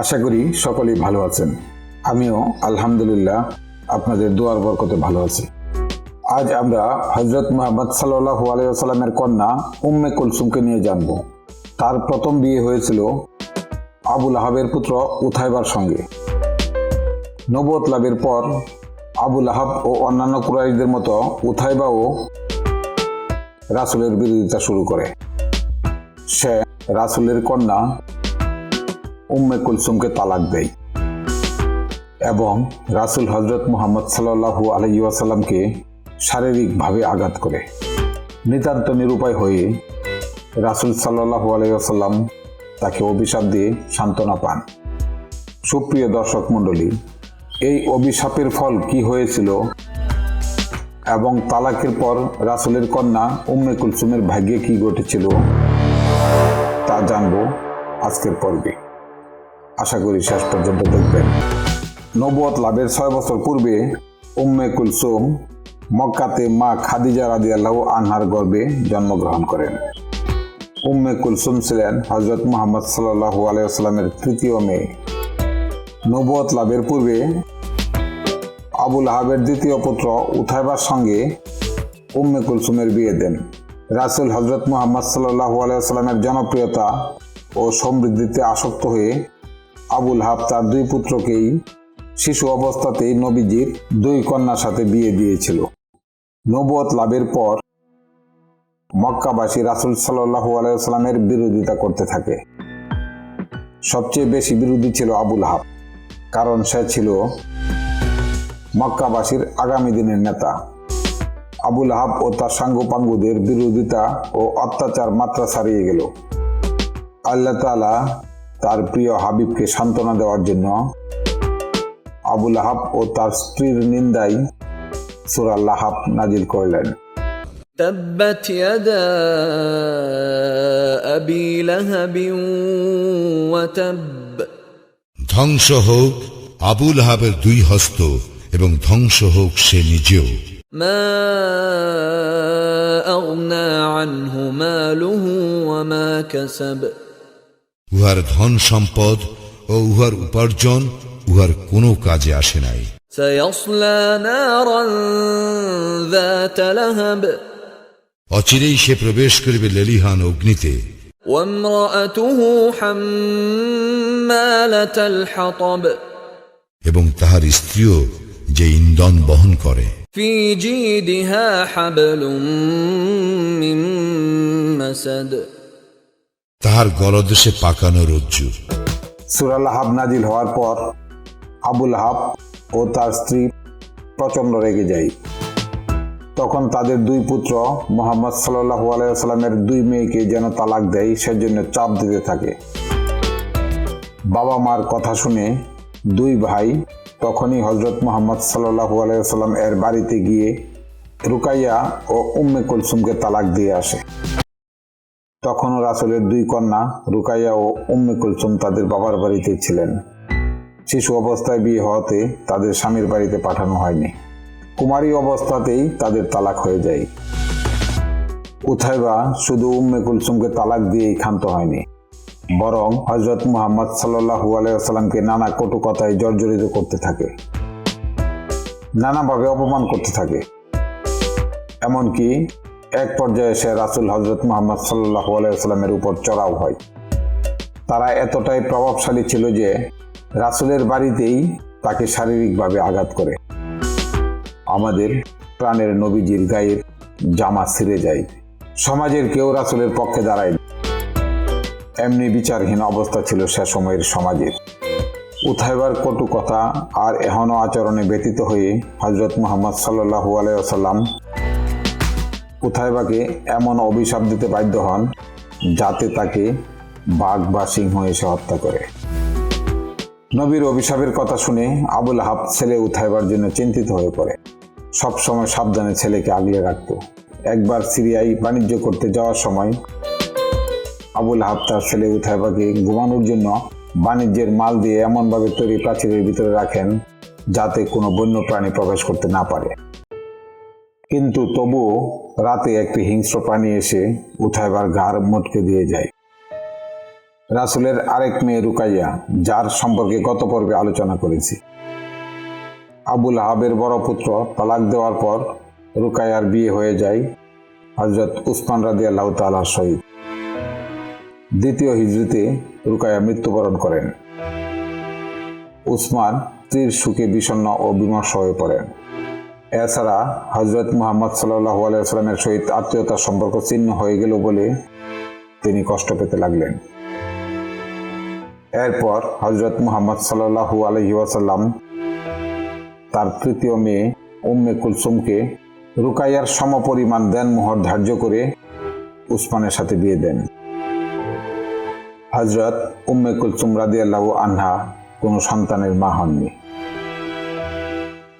আশা করি সকলেই ভালো আছেন। আমিও আলহামদুলিল্লাহ আপনাদের দোয়ার বরকতে ভালো আছি। আজ আমরা হজরত মোহাম্মদ সাল্লাহ আলাইসাল্লামের কন্যা উম্মে কুলসুমকে নিয়ে জানব। তার প্রথম বিয়ে হয়েছিল আবুল আহাবের পুত্র উথাইবার সঙ্গে। নবত লাভের পর আবুল আহাব ও অন্যান্য কুরাইশদের মতো উথাইবাও রাসুলের বিরোধিতা শুরু করে। সে রাসুলের কন্যা উম্মে কুলসুমকে তালাক দেয়। এবং রাসুল হজরত মোহাম্মদ সাল্লাহু আলহিউসাল্লামকে শারীরিকভাবে আঘাত করে। নিতান্ত নিরুপায় হয়ে রাসুল সাল্লাহু আলহিউসাল্লাম তাকে অভিশাপ দিয়ে সান্ত্বনা পান। সুপ্রিয় দর্শক মণ্ডলী, এই অভিশাপের ফল কি হয়েছিল এবং তালাকের পর রাসুলের কন্যা উম্মে কুলসুমের ভাগ্যে কি ঘটেছিল তা জানব আজকের পর্বে। আশা করি শেষ পর্যন্ত দেখবেন। নবুয়ত লাভের ছয় বছর পূর্বে উম্মে কুলসুম মক্কাতে মা খাদিজা রাদিয়াল্লাহু আনহার গর্ভে জন্মগ্রহণ করেন। উম্মে কুলসুম ছিলেন হজরত মোহাম্মদ সাল্লাহু আলাইসাল্লামের তৃতীয় মেয়ে। নবুয়ত লাভের পূর্বে আবুল আহাবের দ্বিতীয় পুত্র উথাইবার সঙ্গে উম্মে কুলসুমের বিয়ে দেন। রাসুল হজরত মোহাম্মদ সাল্লাহু আলাইসাল্লামের জনপ্রিয়তা ও সমৃদ্ধিতে আসক্ত হয়ে আবুল হাব তার দুই পুত্রকেই শিশু অবস্থাতেই নবীজির দুই কন্যার সাথে বিয়ে দিয়েছিল। নবুয়ত লাভের পর মক্কাবাসী রাসুল সাল্লাহু আলাইসাল্লামের বিরোধিতা করতে থাকে। সবচেয়ে বেশি বিরোধী ছিল আবুল হাব, কারণ সে ছিল মক্কাবাসীর আগামী দিনের নেতা। আবুল হাব ও তার সাঙ্গপাঙ্গুদের বিরোধিতা ও অত্যাচার মাত্রা ছাড়িয়ে গেল। আল্লাহ তালা তার প্রিয় হাবিবকে সান্ত্বনা দেওয়ার জন্য আবুল আহাব ও তার স্ত্রীর নিন্দায় সুরাল্লাহ নাজিল করলেন تبت يدا ابي لهب وتب ধ্বংস হোক আবুল হাবের দুই হস্ত এবং ধ্বংস হোক সে নিজেও ما اغنى عنه ماله وما كسب উহার ধন সম্পদ ও উহার উপার্জন উহার কোনো কাজে আসে নাই سيصلى نارا ذات لهب অচিরেই সে প্রবেশ করিবে লেলিহান অগ্নিতে وامراته حماله الحطب এবং তাহার স্ত্রীও যে ইন্ধন বহন করে في جيدها حبل من مسد তাহার গলদেশে পাকানো রজ্জু। সুরাল্লাহ নাজিল হওয়ার পর আবুল হাব ও তার স্ত্রী প্রচণ্ড রেগে যায়। তখন তাদের দুই পুত্র মোহাম্মদ সাল্লাহু আলাইসাল্লামের দুই মেয়েকে যেন তালাক দেয়, সেজন্য চাপ দিতে থাকে। বাবা মার কথা শুনে দুই ভাই তখনই হজরত মোহাম্মদ সাল্লাহু আলাইসাল্লাম এর বাড়িতে গিয়ে রুকাইয়া ও উম্মে কুলসুমকে তালাক দিয়ে আসে। তখনও রাসুলের দুই কন্যা রুকাইয়া ও উম্মে কুলসুম তাদের বাবার বাড়িতে ছিলেন। শিশু অবস্থায় বিয়ে হওয়াতে তাদের স্বামীর বাড়িতে পাঠানো হয়নি। কুমারী অবস্থাতেই তাদের তালাক হয়ে যায়। উথাইবা শুধু উম্মে কুলসুমকে তালাক দিয়েই ক্ষান্ত হয়নি, বরং হজরত মুহাম্মদ সাল্লাহু আলাইসাল্লামকে নানা কটু কথায় জর্জরিত করতে থাকে। নানাভাবে অপমান করতে থাকে। এমনকি এক পর্যায়ে সে রাসুল হজরত মোহাম্মদ সাল্লাহ আলাইসাল্লামের উপর চড়াও হয়। তারা এতটাই প্রভাবশালী ছিল যে রাসুলের বাড়িতেই তাকে শারীরিকভাবে আঘাত করে। আমাদের প্রাণের নবীজির গায়ের জামা ছিঁড়ে যায়। সমাজের কেউ রাসুলের পক্ষে দাঁড়ায় এমনি বিচারহীন অবস্থা ছিল সে সময়ের সমাজের। উথাইবার কটু কথা আর এহনো আচরণে ব্যতীত হয়ে হজরত মোহাম্মদ সাল্লাহু আলাইসাল্লাম উথাইবাকে এমন অভিশাপ দিতে বাধ্য হন যাতে তাকে বাঘ বা সিংহ এসে হত্যা করে। নবীর অভিশাপের কথা শুনে আবুল হাব ছেলে উঠাইবার জন্য চিন্তিত হয়ে পড়ে। সবসময় সাবধানে ছেলেকে আগলে রাখত। একবার সিরিয়ায় বাণিজ্য করতে যাওয়ার সময় আবুল হাব তার ছেলে উঠাইবাকে ঘুমানোর জন্য বাণিজ্যের মাল দিয়ে এমনভাবে তৈরি প্রাচীরের ভিতরে রাখেন যাতে কোনো বন্য প্রাণী প্রবেশ করতে না পারে। কিন্তু তবুও রাতে একটি হিংস্র প্রাণী এসে উঠাইবার ঘাড় মটকে দিয়ে যায়। রাসুলের আরেক মেয়ে রুকাইয়া, যার সম্পর্কে গত পর্বে আলোচনা করেছি। আবুল হাবের বড় পুত্র তালাক দেওয়ার পর রুকাইয়ার বিয়ে হয়ে যায় হজরত উসমান রাদি আল্লাহ তালার সহিত। দ্বিতীয় হিজড়িতে রুকাইয়া মৃত্যুবরণ করেন। উসমান স্ত্রীর সুখে বিষণ্ণ ও বিমর্ষ হয়ে পড়েন। এছাড়া হজরত মোহাম্মদ সাল্লাহ আলাইস্লামের সহিত আত্মীয়তার সম্পর্ক ছিন্ন হয়ে গেল বলে তিনি কষ্ট পেতে লাগলেন। এরপর হজরত মুহাম্মদ সাল্লাহু আলহি ওয়াসাল্লাম তার তৃতীয় মেয়ে উম্মে কুলসুমকে রুকাইয়ার সমপরিমাণ দেন মোহর ধার্য করে উসমানের সাথে বিয়ে দেন। হজরত উম্মে কুলসুম রাদিয়াল্লাহু আনহা কোনো সন্তানের মা হননি।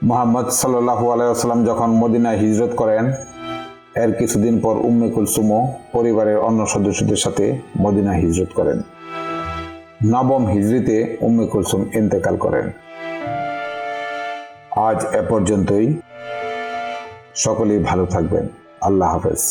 মোহাম্মদ সাল্লু আলাইসাল্লাম যখন মদিনায় হিজরত করেন, এর কিছুদিন পর উম্মে কুলসুমও পরিবারের অন্য সদস্যদের সাথে মদিনা হিজরত করেন। নবম হিজরিতে উম্মে কুলসুম ইন্তেকাল করেন। আজ এ পর্যন্তই। সকলেই ভালো থাকবেন। আল্লাহ হাফেজ।